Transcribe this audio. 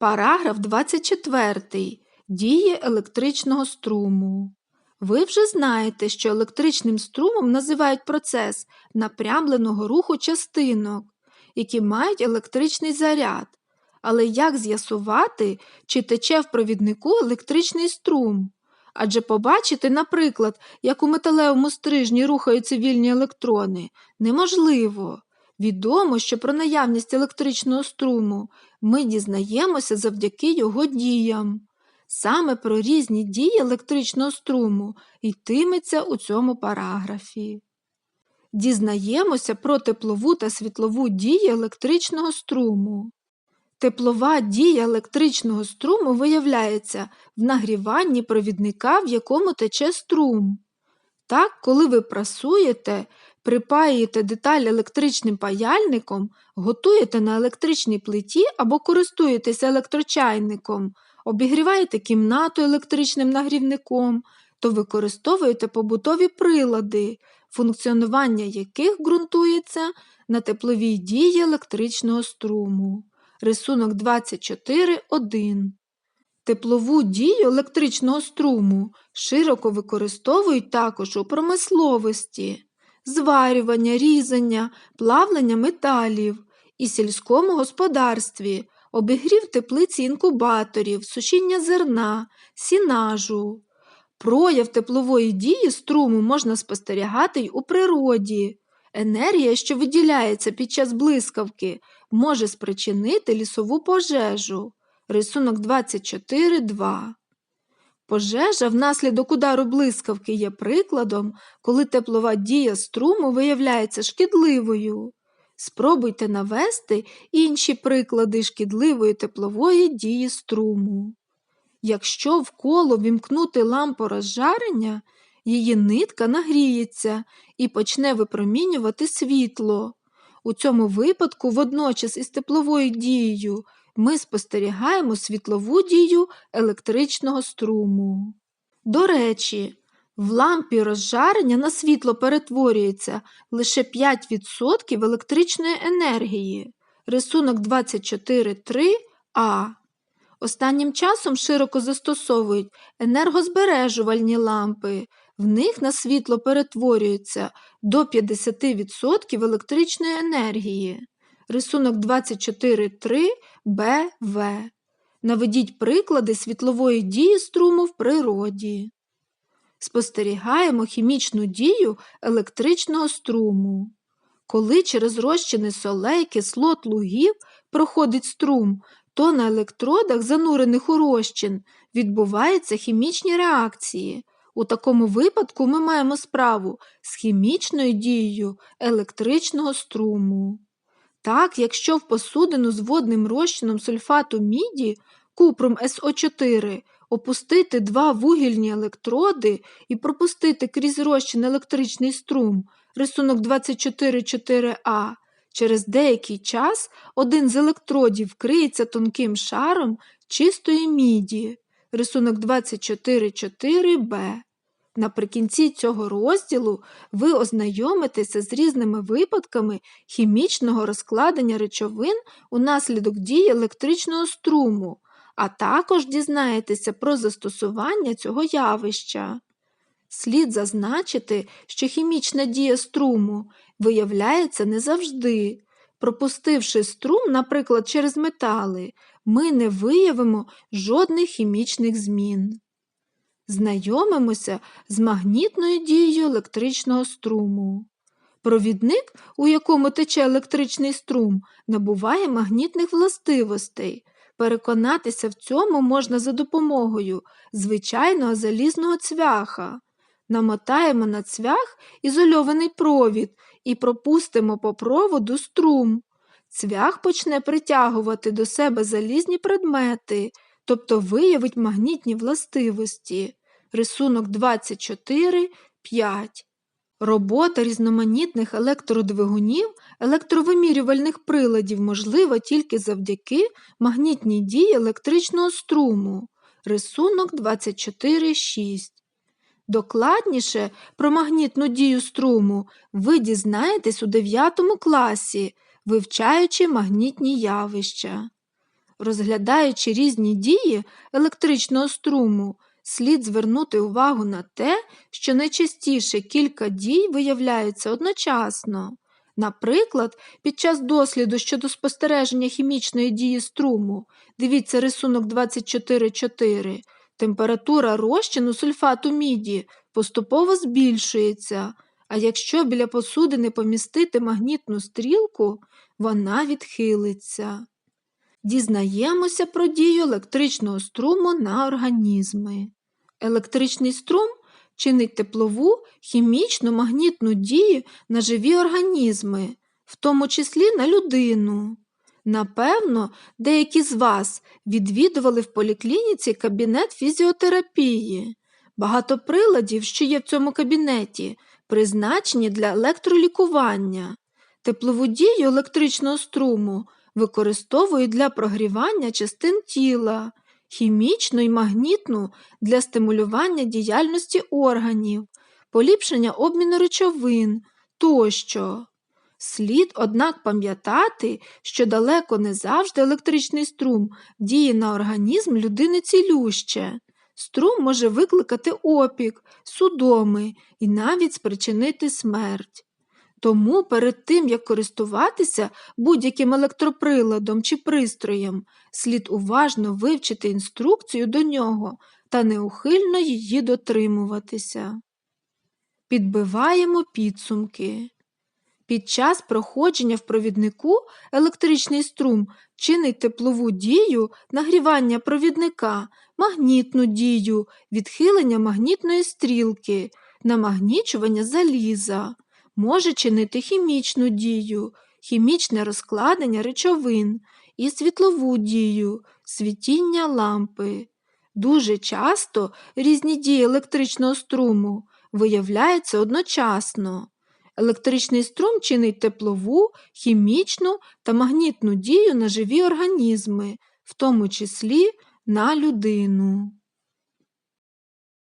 Параграф 24. Дії електричного струму. Ви вже знаєте, що електричним струмом називають процес напрямленого руху частинок, які мають електричний заряд. Але як з'ясувати, чи тече в провіднику електричний струм? Адже побачити, наприклад, як у металевому стрижні рухаються вільні електрони, неможливо. Відомо, що про наявність електричного струму ми дізнаємося завдяки його діям. Саме про різні дії електричного струму йтиметься у цьому параграфі. Дізнаємося про теплову та світлову дії електричного струму. Теплова дія електричного струму виявляється в нагріванні провідника, в якому тече струм. Так, коли ви прасуєте, припаюєте деталь електричним паяльником, готуєте на електричній плиті або користуєтеся електрочайником, обігріваєте кімнату електричним нагрівником, то використовуєте побутові прилади, функціонування яких ґрунтується на тепловій дії електричного струму. Рисунок 24.1. Теплову дію електричного струму широко використовують також у промисловості, зварювання, різання, плавлення металів і сільському господарстві, обігрів теплиці інкубаторів, сушіння зерна, сінажу. Прояв теплової дії струму можна спостерігати й у природі. Енергія, що виділяється під час блискавки, може спричинити лісову пожежу. Рисунок 24.2. Пожежа внаслідок удару блискавки є прикладом, коли теплова дія струму виявляється шкідливою. Спробуйте навести інші приклади шкідливої теплової дії струму. Якщо в коло вімкнути лампу розжарення, її нитка нагріється і почне випромінювати світло. У цьому випадку, водночас із тепловою дією, ми спостерігаємо світлову дію електричного струму. До речі, в лампі розжарення на світло перетворюється лише 5% електричної енергії. Рисунок 24.3а. Останнім часом широко застосовують енергозбережувальні лампи. В них на світло перетворюється до 50% електричної енергії. Рисунок 24.3 БВ. Наведіть приклади світлової дії струму в природі. Спостерігаємо хімічну дію електричного струму. Коли через розчини солей, кислот, лугів проходить струм, то на електродах, занурених у розчин, відбуваються хімічні реакції. У такому випадку ми маємо справу з хімічною дією електричного струму. Так, якщо в посудину з водним розчином сульфату міді купром СО4 опустити два вугільні електроди і пропустити крізь розчин електричний струм, рисунок 24,4А, через деякий час один з електродів вкриється тонким шаром чистої міді, рисунок 24,4Б. Наприкінці цього розділу ви ознайомитеся з різними випадками хімічного розкладення речовин унаслідок дії електричного струму, а також дізнаєтеся про застосування цього явища. Слід зазначити, що хімічна дія струму виявляється не завжди. Пропустивши струм, наприклад, через метали, ми не виявимо жодних хімічних змін. Знайомимося з магнітною дією електричного струму. Провідник, у якому тече електричний струм, набуває магнітних властивостей. Переконатися в цьому можна за допомогою звичайного залізного цвяха. Намотаємо на цвях ізольований провід і пропустимо по проводу струм. Цвях почне притягувати до себе залізні предмети, тобто виявить магнітні властивості. Рисунок 24, 5. Робота різноманітних електродвигунів, електровимірювальних приладів можлива тільки завдяки магнітній дії електричного струму. Рисунок 24,6. Докладніше про магнітну дію струму ви дізнаєтесь у 9 класі, вивчаючи магнітні явища. Розглядаючи різні дії електричного струму, слід звернути увагу на те, що найчастіше кілька дій виявляються одночасно. Наприклад, під час досліду щодо спостереження хімічної дії струму, дивіться рисунок 24.4, температура розчину сульфату міді поступово збільшується, а якщо біля посудини помістити магнітну стрілку, вона відхилиться. Дізнаємося про дію електричного струму на організми. Електричний струм чинить теплову, хімічну, магнітну дію на живі організми, в тому числі на людину. Напевно, деякі з вас відвідували в поліклініці кабінет фізіотерапії. Багато приладів, що є в цьому кабінеті, призначені для електролікування. Теплову дію електричного струму використовують для прогрівання частин тіла, хімічну і магнітну для стимулювання діяльності органів, поліпшення обміну речовин тощо. Слід, однак, пам'ятати, що далеко не завжди електричний струм діє на організм людини цілюще. Струм може викликати опік, судоми і навіть спричинити смерть. Тому перед тим, як користуватися будь-яким електроприладом чи пристроєм, слід уважно вивчити інструкцію до нього та неухильно її дотримуватися. Підбиваємо підсумки. Під час проходження в провіднику електричний струм чинить теплову дію нагрівання провідника, магнітну дію, відхилення магнітної стрілки, намагнічування заліза, може чинити хімічну дію, хімічне розкладення речовин і світлову дію, світіння лампи. Дуже часто різні дії електричного струму виявляються одночасно. Електричний струм чинить теплову, хімічну та магнітну дію на живі організми, в тому числі на людину.